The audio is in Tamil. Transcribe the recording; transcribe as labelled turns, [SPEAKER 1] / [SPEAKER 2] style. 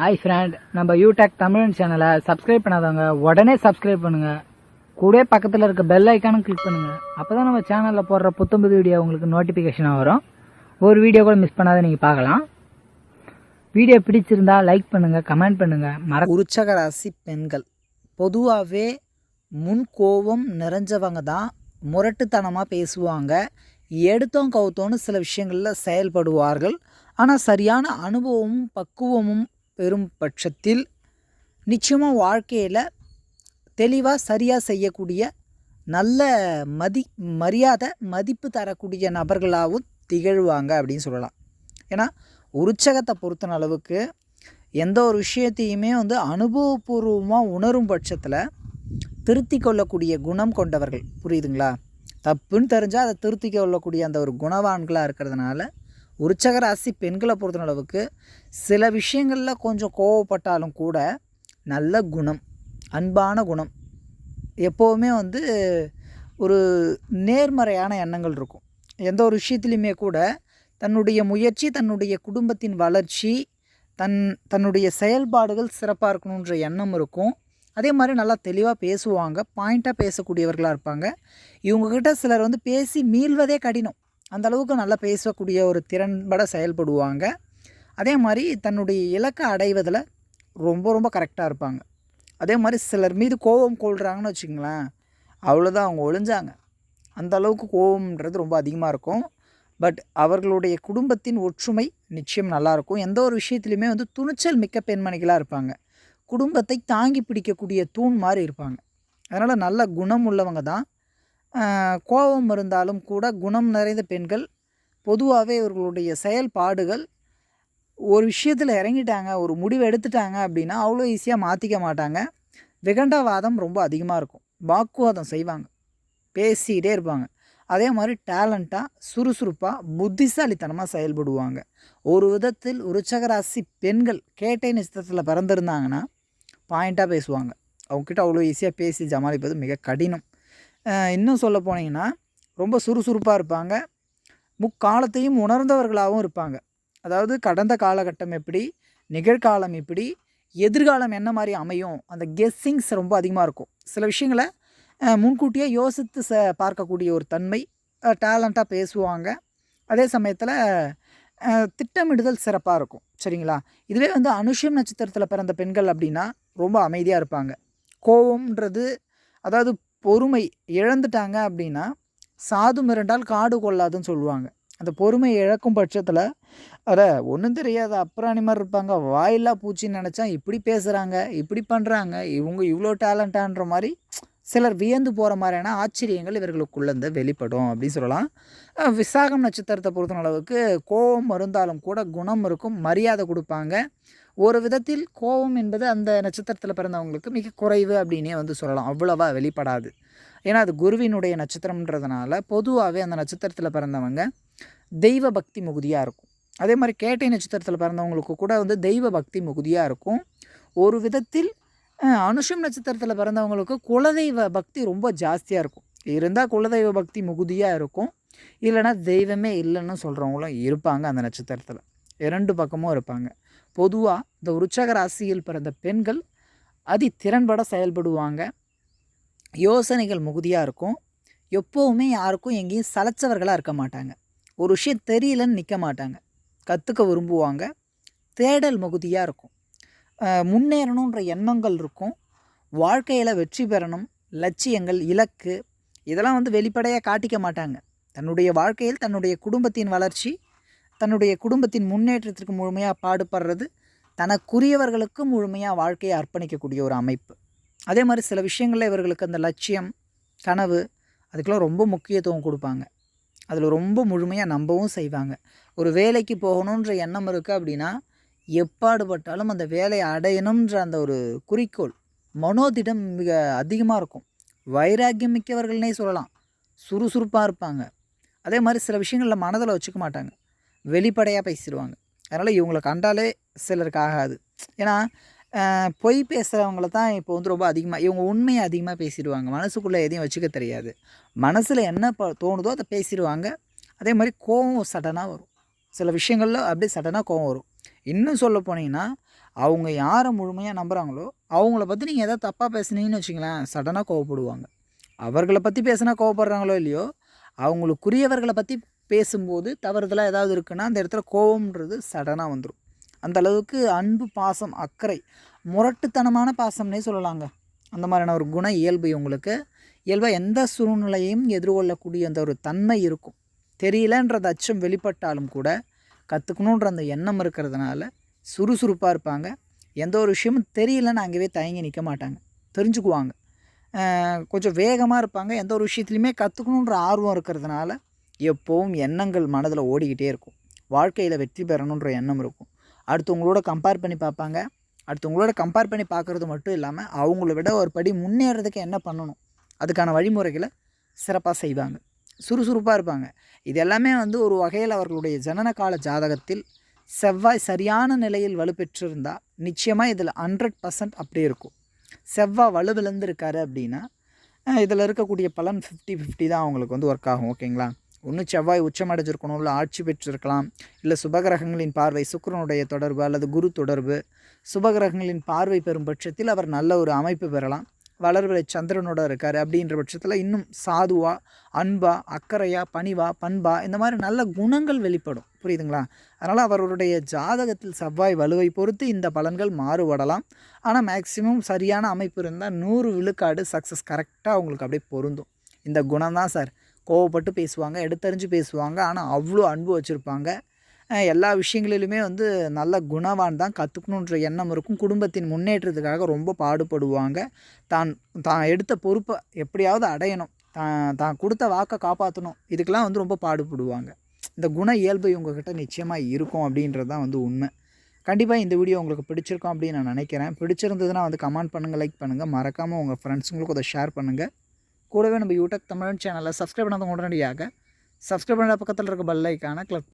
[SPEAKER 1] ஹாய் ஃப்ரெண்ட் நம்ம யூடெக் தமிழன் சேனலை சப்ஸ்கிரைப் பண்ணாதவங்க உடனே சப்ஸ்கிரைப் பண்ணுங்க. கூட பக்கத்தில் இருக்க பெல் ஐக்கானும் கிளிக் பண்ணுங்க. அப்பதான் நம்ம சேனலில் போடுற புத்தம்புது வீடியோ உங்களுக்கு நோட்டிஃபிகேஷனாக வரும். ஒரு வீடியோ கூட மிஸ் பண்ணாத நீங்கள் பார்க்கலாம். வீடியோ பிடிச்சிருந்தா லைக் பண்ணுங்க கமெண்ட் பண்ணுங்க. மர
[SPEAKER 2] உருச்சக ராசி பெண்கள். பொதுவாகவே முன் கோபம் நிறைஞ்சவங்க தான் முரட்டுத்தனமாக பேசுவாங்க. எடுத்தோம் கவுத்தோன்னு சில விஷயங்களில் செயல்படுவார்கள். ஆனால் சரியான அனுபவமும் பக்குவமும் பெறும் பட்சத்தில் நிச்சயமாக வாழ்க்கையில் தெளிவாக சரியாக செய்யக்கூடிய நல்ல மதி மரியாதை மதிப்பு தரக்கூடிய நபர்களாகவும் திகழ்வாங்க அப்படின்னு சொல்லலாம். ஏன்னா உற்சகத்தை பொறுத்தன அளவுக்கு எந்த ஒரு விஷயத்தையுமே வந்து அனுபவபூர்வமாக உணரும் பட்சத்தில் திருத்தி கொள்ளக்கூடிய குணம் கொண்டவர்கள். புரியுதுங்களா? தப்புன்னு தெரிஞ்சால் அதை திருத்தி கொள்ளக்கூடிய அந்த ஒரு குணவான்களாக இருக்கிறதுனால உற்சக ராசி பெண்களை பொறுத்த அளவுக்கு சில விஷயங்களில் கொஞ்சம் கோவப்பட்டாலும் கூட நல்ல குணம் அன்பான குணம். எப்போவுமே வந்து ஒரு நேர்மறையான எண்ணங்கள் இருக்கும். எந்த ஒரு விஷயத்துலையுமே கூட தன்னுடைய முயற்சி தன்னுடைய குடும்பத்தின் வளர்ச்சி தன் தன்னுடைய செயல்பாடுகள் சிறப்பாக இருக்கணுன்ற எண்ணம் இருக்கும். அதே மாதிரி நல்லா தெளிவாக பேசுவாங்க பாயிண்ட்டாக பேசக்கூடியவர்களாக இருப்பாங்க. இவங்கக்கிட்ட சிலர் வந்து பேசி மீள்வதே கடினம். அந்தளவுக்கு நல்லா பேசக்கூடிய ஒரு திறன்பட செயல்படுவாங்க. அதே மாதிரி தன்னுடைய இலக்கை அடைவதில் ரொம்ப ரொம்ப கரெக்டாக இருப்பாங்க. அதே மாதிரி சிலர் மீது கோபம் கொள்கிறாங்கன்னு வச்சுங்களேன் அவ்வளோதான் அவங்க ஒளிஞ்சாங்க. அந்த அளவுக்கு கோபம்ன்றது ரொம்ப அதிகமாக இருக்கும். பட் அவர்களுடைய குடும்பத்தின் ஒற்றுமை நிச்சயம் நல்லாயிருக்கும் எந்த ஒரு விஷயத்துலையுமே வந்து துணிச்சல் மிக்க பெண்மணிகளாக இருப்பாங்க. குடும்பத்தை தாங்கி பிடிக்கக்கூடிய தூண் மாதிரி இருப்பாங்க. அதனால் நல்ல குணம் உள்ளவங்க தான் கோபம் இருந்தாலும் கூட குணம் நிறைந்த பெண்கள் பொதுவாகவே இவர்களுடைய செயல்பாடுகள் ஒரு விஷயத்தில் இறங்கிட்டாங்க ஒரு முடிவு எடுத்துட்டாங்க அப்படின்னா அவ்வளோ ஈஸியாக மாற்றிக்க மாட்டாங்க. விகண்டவாதம் ரொம்ப அதிகமாக இருக்கும். வாக்குவாதம் செய்வாங்க. பேசிக்கிட்டே இருப்பாங்க. அதே மாதிரி டேலண்ட்டாக சுறுசுறுப்பாக புத்திசாலித்தனமாக செயல்படுவாங்க. ஒரு விதத்தில் உருச்சகராசி பெண்கள் கேட்டை நட்சத்திரத்தில் பிறந்திருந்தாங்கன்னா பாயிண்ட்டாக பேசுவாங்க. அவங்கக்கிட்ட அவ்வளோ ஈஸியாக பேசி சமாளிப்பது மிக கடினம். இன்னும் சொல்ல போனீங்கன்னா ரொம்ப சுறுசுறுப்பாக இருப்பாங்க. முக்காலத்தையும் உணர்ந்தவர்களாகவும் இருப்பாங்க. அதாவது கடந்த காலகட்டம் எப்படி நிகழ்காலம் எப்படி எதிர்காலம் என்ன மாதிரி அமையும் அந்த கெஸ்ஸிங்ஸ் ரொம்ப அதிகமாக இருக்கும். சில விஷயங்களை முன்கூட்டியே யோசித்து ச பார்க்கக்கூடிய ஒரு தன்மை டேலண்ட்டாக பேசுவாங்க. அதே சமயத்தில் திட்டமிடுதல் சிறப்பாக இருக்கும். சரிங்களா? இதுவே வந்து அனுஷம் நட்சத்திரத்தில் பிறந்த பெண்கள் அப்படின்னா ரொம்ப அமைதியாக இருப்பாங்க. கோவம்ன்றது அதாவது பொறுமை இழந்துட்டாங்க அப்படின்னா சாது மிரண்டால் காடு கொள்ளாதுன்னு சொல்லுவாங்க. அந்த பொறுமை இழக்கும் பட்சத்தில் அட ஒன்றும் தெரியாத அப்புறாணி மாதிரி இருப்பாங்க. வாயில்லா பூச்சின்னு நினச்சா இப்படி பேசுகிறாங்க இப்படி பண்ணுறாங்க இவங்க இவ்வளோ டேலண்டான்ற மாதிரி சிலர் வியந்து போகிற மாதிரியான ஆச்சரியங்கள் இவர்களுக்குள்ளேருந்து வெளிப்படும் அப்படின்னு சொல்லலாம். விசாகம் நட்சத்திரத்தை பொறுத்தளவுக்கு கோபம் இருந்தாலும் கூட குணம் இருக்கும் மரியாதை கொடுப்பாங்க. ஒரு விதத்தில் கோபம் என்பது அந்த நட்சத்திரத்தில் பிறந்தவங்களுக்கு மிக குறைவு அப்படின்னே வந்து சொல்லலாம். அவ்வளவா வெளிப்படாது. ஏன்னா அது குருவினுடைய நட்சத்திரம்ன்றதுனால பொதுவாகவே அந்த நட்சத்திரத்தில் பிறந்தவங்க தெய்வ பக்தி மிகுதியாக இருக்கும். அதே மாதிரி கேட்டை நட்சத்திரத்தில் பிறந்தவங்களுக்கு கூட வந்து தெய்வ பக்தி மிகுதியாக இருக்கும். ஒரு விதத்தில் அனுஷம் நட்சத்திரத்தில் பிறந்தவங்களுக்கு குலதெய்வ பக்தி ரொம்ப ஜாஸ்தியாக இருக்கும். இருந்தால் குலதெய்வ பக்தி மிகுதியாக இருக்கும். இல்லைன்னா தெய்வமே இல்லைன்னு சொல்கிறவங்களும் இருப்பாங்க அந்த நட்சத்திரத்தில். இரண்டு பக்கமும் இருப்பாங்க. பொதுவாக இந்த உற்சக ராசியில் பிறந்த பெண்கள் அதி திறன்பட செயல்படுவாங்க. யோசனைகள் மிகுதியாக இருக்கும். எப்போவுமே யாருக்கும் எங்கேயும் சலைச்சவர்களாக இருக்க மாட்டாங்க. ஒரு விஷயம் தெரியலன்னு நிற்க மாட்டாங்க. கற்றுக்க விரும்புவாங்க. தேடல் மிகுதியாக இருக்கும். முன்னேறணுன்ற எண்ணங்கள் இருக்கும். வாழ்க்கையில் வெற்றி பெறணும். லட்சியங்கள் இலக்கு இதெல்லாம் வந்து வெளிப்படையாக காட்டிக்க மாட்டாங்க. தன்னுடைய வாழ்க்கையில் தன்னுடைய குடும்பத்தின் வளர்ச்சி தன்னுடைய குடும்பத்தின் முன்னேற்றத்திற்கு முழுமையாக பாடுபடுறது தனக்குரியவர்களுக்கு முழுமையாக வாழ்க்கையை அர்ப்பணிக்கக்கூடிய ஒரு அமைப்பு. அதே மாதிரி சில விஷயங்களில் இவர்களுக்கு அந்த லட்சியம் கனவு அதுக்கெல்லாம் ரொம்ப முக்கியத்துவம் கொடுப்பாங்க. அதில் ரொம்ப முழுமையாக நம்பவும் செய்வாங்க. ஒரு வேலைக்கு போகணுன்ற எண்ணம் இருக்குது அப்படின்னா எப்பாடுபட்டாலும் அந்த வேலையை அடையணுன்ற அந்த ஒரு குறிக்கோள் மனோதிடம் மிக அதிகமாக இருக்கும். வைராக்கியம் மிக்கவர்கள்னே சொல்லலாம். சுறுசுறுப்பாக இருப்பாங்க. அதே மாதிரி சில விஷயங்களில் மனதில் வச்சுக்க மாட்டாங்க. வெளிப்படையாக பேசிடுவாங்க. அதனால் இவங்களை கண்டாலே சிலருக்கு ஆகாது. ஏன்னா பொய் பேசுகிறவங்கள தான் இப்போ வந்து ரொம்ப அதிகமாக இவங்க உண்மையை அதிகமாக பேசிடுவாங்க. மனசுக்குள்ளே எதையும் வச்சுக்க தெரியாது. மனசில் என்ன ப தோணுதோ அதை பேசிடுவாங்க. அதே மாதிரி கோவம் சடனாக வரும். சில விஷயங்களில் அப்படியே சடனாக கோவம் வரும். இன்னும் சொல்ல போனீங்கன்னா அவங்க யாரை முழுமையாக நம்புகிறாங்களோ அவங்கள பற்றி நீங்கள் எதாவது தப்பாக பேசுனீங்கன்னு வச்சுங்களேன் சடனாக கோவப்படுவாங்க. அவர்களை பற்றி பேசுனா கோவப்படுறாங்களோ இல்லையோ அவங்களுக்குரியவர்களை பற்றி பேசும்போது தவறுதலாக ஏதாவது இருக்குன்னா அந்த இடத்துல கோபம்ன்றது சடனாக வந்துடும் அந்த அளவுக்கு அன்பு பாசம் அக்கறை முரட்டுத்தனமான பாசம்னே சொல்லலாங்க. அந்த மாதிரியான ஒரு குண இயல்பு உங்களுக்கு இயல்பாக எந்த சூழ்நிலையையும் எதிர்கொள்ளக்கூடிய அந்த ஒரு தன்மை இருக்கும். தெரியலன்றது அச்சம் வெளிப்பட்டாலும் கூட கற்றுக்கணுன்ற அந்த எண்ணம் இருக்கிறதுனால சுறுசுறுப்பாக இருப்பாங்க. எந்த ஒரு விஷயமும் தெரியலன்னு அங்கேயே தயங்கி நிற்க மாட்டாங்க. தெரிஞ்சுக்குவாங்க. கொஞ்சம் வேகமாக இருப்பாங்க. எந்த ஒரு விஷயத்துலையுமே கற்றுக்கணுன்ற ஆர்வம் இருக்கிறதுனால எப்போவும் எண்ணங்கள் மனதில் ஓடிக்கிட்டே இருக்கும். வாழ்க்கையில் வெற்றி பெறணுன்ற எண்ணம் இருக்கும். அடுத்தவங்களோட கம்பேர் பண்ணி பார்ப்பாங்க. அடுத்தவங்களோட கம்பேர் பண்ணி பார்க்குறது மட்டும் இல்லாமல் அவங்கள விட ஒரு படி முன்னேறதுக்கு என்ன பண்ணணும்? அதுக்கான வழிமுறைகளை சிறப்பாக செய்வாங்க. சுறுசுறுப்பாக இருப்பாங்க. இது எல்லாமே வந்து ஒரு வகையில் அவர்களுடைய ஜனன கால ஜாதகத்தில் செவ்வாய் சரியான நிலையில் வலுப்பெற்றிருந்தால் நிச்சயமாக இதில் ஹண்ட்ரட் பர்சன்ட் அப்படியே இருக்கும். செவ்வாய் வலுவிழந்து இருக்காரு அப்படின்னா இதில் இருக்கக்கூடிய பலன் ஃபிஃப்டி ஃபிஃப்டி தான் அவங்களுக்கு வந்து ஒர்க் ஆகும். ஓகேங்களா ஒன்று செவ்வாய் உச்சமடைஞ்சிருக்கணும் இல்லை ஆட்சி பெற்றிருக்கலாம் இல்லை சுபகிரகங்களின் பார்வை சுக்கரனுடைய தொடர்பு அல்லது குரு தொடர்பு சுபகிரகங்களின் பார்வை பெறும் பட்சத்தில் அவர் நல்ல ஒரு அமைப்பு பெறலாம். வளர்வரை சந்திரனோட இருக்கார் அப்படின்ற பட்சத்தில் இன்னும் சாதுவா அன்பா அக்கறையா பணிவா பண்பா இந்த மாதிரி நல்ல குணங்கள் வெளிப்படும். புரியுதுங்களா? அதனால் அவருடைய ஜாதகத்தில் செவ்வாய் வலுவை பொறுத்து இந்த பலன்கள் மாறுபடலாம். ஆனால் மேக்சிமம் சரியான அமைப்பு இருந்தால் நூறு விழுக்காடு சக்ஸஸ் கரெக்டாக உங்களுக்கு அப்படியே பொருந்தும். இந்த குணம் தான் சார். கோவப்பட்டு பேசுவாங்க எடுத்தறிஞ்சு பேசுவாங்க. ஆனால் அவ்வளோ அன்பு வச்சுருப்பாங்க. எல்லா விஷயங்களிலுமே வந்து நல்ல குணவான் தான். கற்றுக்கணுன்ற எண்ணம் இருக்கும். குடும்பத்தின் முன்னேற்றத்துக்காக ரொம்ப பாடுபடுவாங்க. தான் தான் எடுத்த பொறுப்பை எப்படியாவது அடையணும். தான் தான் கொடுத்த வாக்கை காப்பாற்றணும் இதுக்கெலாம் வந்து ரொம்ப பாடுபடுவாங்க. இந்த குண இயல்பு இவங்கக்கிட்ட நிச்சயமாக இருக்கும் அப்படின்றது தான் வந்து உண்மை. கண்டிப்பாக இந்த வீடியோ உங்களுக்கு பிடிச்சிருக்கும் அப்படின்னு நான் நினைக்கிறேன். பிடிச்சிருந்ததுன்னா வந்து கமெண்ட் பண்ணுங்கள் லைக் பண்ணுங்கள் மறக்காமல் உங்கள் ஃப்ரெண்ட்ஸுங்களுக்கு அதை ஷேர் பண்ணுங்கள் கூடவே நம்ம யூடியூப் தமிழ் சேனலை சப்ஸ்கிரைப் பண்ணாத உடனடியாக சப்ஸ்கிரைப் பண்ண பக்கத்தில் இருக்க பெல் ஐக்கான கிளிக்